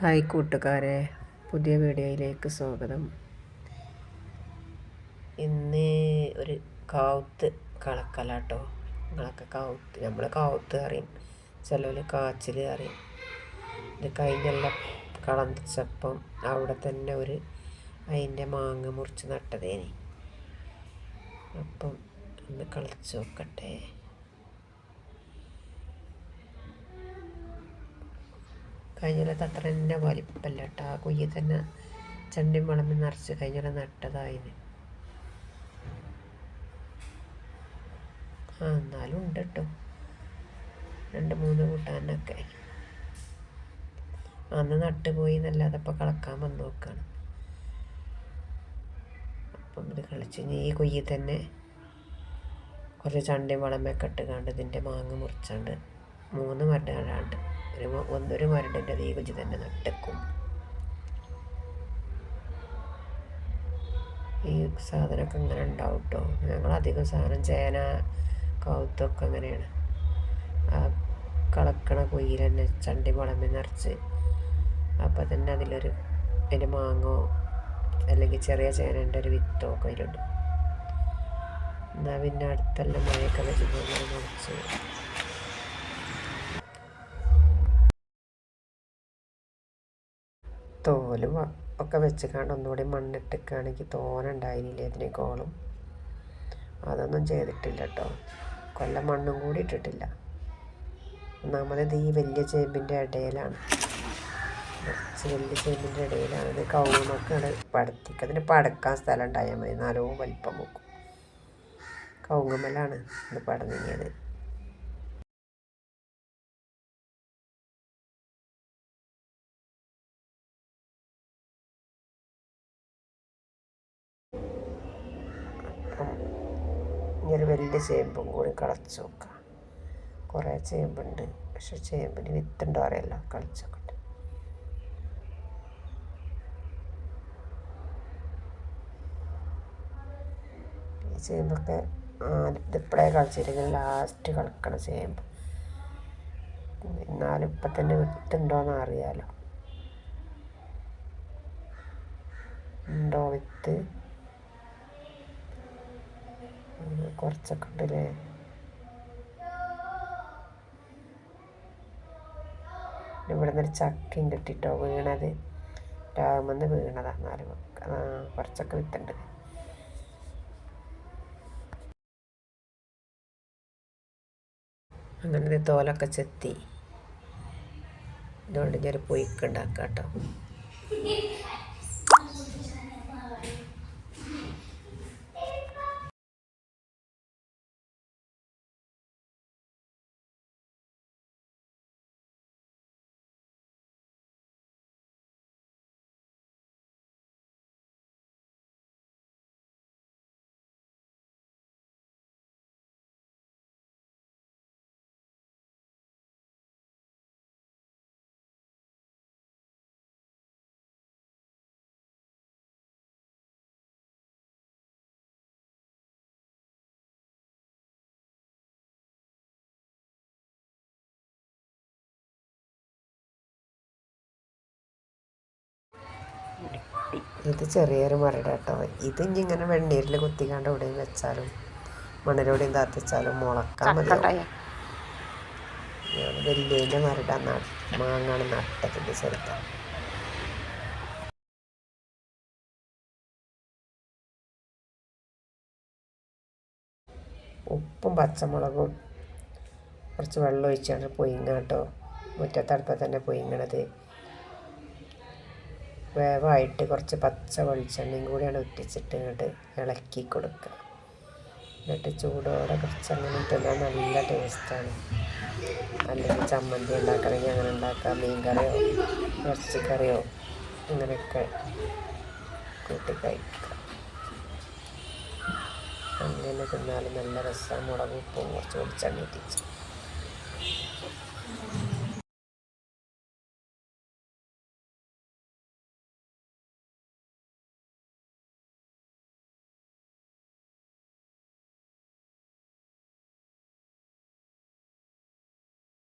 Hi കൂട്ടുകാരെ പുതിയ വീഡിയോയിലേക്ക് സ്വാഗതം. ഇന്ന് ഒരു കാവുത്ത് കളക്കലാട്ടോ. നിങ്ങളൊക്കെ കാവുത്ത് നമ്മൾ കാവുത്ത് അറിയും. ചിലവർ കാച്ചിൽ അറിയും. ഇത് കഴിഞ്ഞെല്ലാം കളച്ചപ്പം അവിടെ തന്നെ ഒരു അതിന്റെ മാങ്ങ മുറിച്ച് നട്ടതേനി. അപ്പം ഒന്ന് കളിച്ച് നോക്കട്ടെ. കഴിഞ്ഞൊല്ലത്തെ അത്ര തന്നെ വലിപ്പമല്ല കേട്ടോ ആ കുയ്യ തന്നെ ചണ്ടി മുളമ്പ് നിറച്ച് കഴിഞ്ഞാൽ നട്ടതായിന്. ആ എന്നാലും ഉണ്ട് കേട്ടോ രണ്ട് മൂന്ന് കൂട്ടാനൊക്കെ. അന്ന് നട്ട് പോയി എന്നല്ലാതെ ഇപ്പം കളക്കാൻ വന്ന് നോക്കാണ്. അപ്പം ഇത് കളിച്ച് ഈ കുയ്യിൽ തന്നെ കുറച്ച് ചണ്ടി വളമൊക്കെ ഇട്ട് കണ്ട് ഇതിന്റെ മാങ്ങ മുറിച്ചാണ്ട് മൂന്ന് മരട് കാണാണ്ട് ഒരു ഒന്നൊരു മരടിന്റെ ദൈവജി തന്നെ നട്ടക്കും. ഈ സാധനമൊക്കെ ഇങ്ങനെ ഉണ്ടാവും കേട്ടോ ഞങ്ങളധികം സാധനം ചേന കൗത്തൊക്കെ അങ്ങനെയാണ്. ആ കളക്കണ കുയിൽ തന്നെ ചണ്ടി മുളമ്പി നിറച്ച്. അപ്പം തന്നെ അതിലൊരു അതിന്റെ മാങ്ങോ അല്ലെങ്കിൽ ചെറിയ ചേനന്റെ ഒരു വിത്തോ ഒക്കെ അതിലുണ്ട്. എന്നാൽ പിന്നെ അടുത്തെല്ലാം മഴയൊക്കെ വെച്ച് പോകുന്നത് മുറിച്ച് തോലും ഒക്കെ വെച്ച് കണ്ട് ഒന്നുകൂടി മണ്ണിട്ടിക്കുകയാണെങ്കിൽ തോനുണ്ടായിരുന്നില്ല ഇതിനേക്കോളും അതൊന്നും ചെയ്തിട്ടില്ല കേട്ടോ കൊല്ലം മണ്ണും കൂടി ഇട്ടിട്ടില്ല. ഒന്നാമത് ഈ വലിയ ചേമ്പിന്റെ ഇടയിലാണ് വലിയ ചേമ്പിന്റെ ഇടയിലാണ് ഇത് ആണ് പടത്തിക്ക് അതിന് പടക്കാൻ സ്ഥലം ഉണ്ടായാൽ മതി. നാലോ വലിപ്പം നോക്കും കൗങ്ങുമ്മലാണ് ഇത് പടന്നിങ്ങിയത് ഒരു വലിയ ചേമ്പും കൂടി കളച്ച് നോക്കുക കുറേ ചേമ്പുണ്ട്. പക്ഷെ ചേമ്പിന് വിത്തുണ്ടോ അറിയില്ല. കളിച്ച് നോക്കട്ടെ. ഈ ചേമ്പൊക്കെ ഇതിപ്പോഴേ കളിച്ചില്ലെങ്കിൽ ലാസ്റ്റ് കളിക്കണം ചേമ്പ്. എന്നാലും ഇപ്പം തന്നെ വിത്തുണ്ടോയെന്ന് അറിയാലോ. ഉണ്ടോ വിത്ത്? കുറച്ചൊക്കെ ഉണ്ടല്ലേ? ഇവിടെ നിന്നൊരു ചക്കയും കിട്ടിട്ടോ വീണത്. രാമെന്ന് വീണതാണ് നാല് കുറച്ചൊക്കെ വിത്തുണ്ട്. അങ്ങനെ തോലൊക്കെ ചെത്തി. ഇതുകൊണ്ട് ഞാൻ പൊയ്ക്കുണ്ടാക്കാം കേട്ടോ ഇത് ചെറിയൊരു മരട കേട്ടോ ഇത് ഇനി ഇങ്ങനെ വെണ്ണീരിൽ കുത്തിക്കാണ്ട് എവിടെയും വെച്ചാലും മണലോടെയും താത്തിച്ചാലും മുളക്കാൻ മതി വലിയതിന്റെ മരട മാങ്ങാണ് നട്ടത്തിന്റെ ചെറുത്ത ഉപ്പും പച്ചമുളകും കുറച്ച് വെള്ളം ഒഴിച്ചാണ് പൊയിങ്ങാട്ടോ മുറ്റത്തടുപ്പത്ത് തന്നെ പൊയിങ്ങണത് വേവായിട്ട് കുറച്ച് പച്ച വെളിച്ചെണ്ണയും കൂടിയാണ് ഉറ്റിച്ചിട്ട് ഇങ്ങോട്ട് ഇളക്കി കൊടുക്കുക. എന്നിട്ട് ചൂടോടെ കുറച്ച് അങ്ങനെ ഇട്ടുള്ള നല്ല ടേസ്റ്റാണ്. അല്ലെങ്കിൽ ചമ്മന്തി ഉണ്ടാക്കണമെങ്കിൽ അങ്ങനെ ഉണ്ടാക്കാം. മീൻ കറിയോ ഇറച്ചിക്കറിയോ അങ്ങനെയൊക്കെ കൂട്ടി കഴിക്കുക. അങ്ങനെ തിന്നാലും നല്ല രസമാണ് മുളക് ഉപ്പും കുറച്ച് വെളിച്ചെണ്ണ ഇട്ടിച്ച്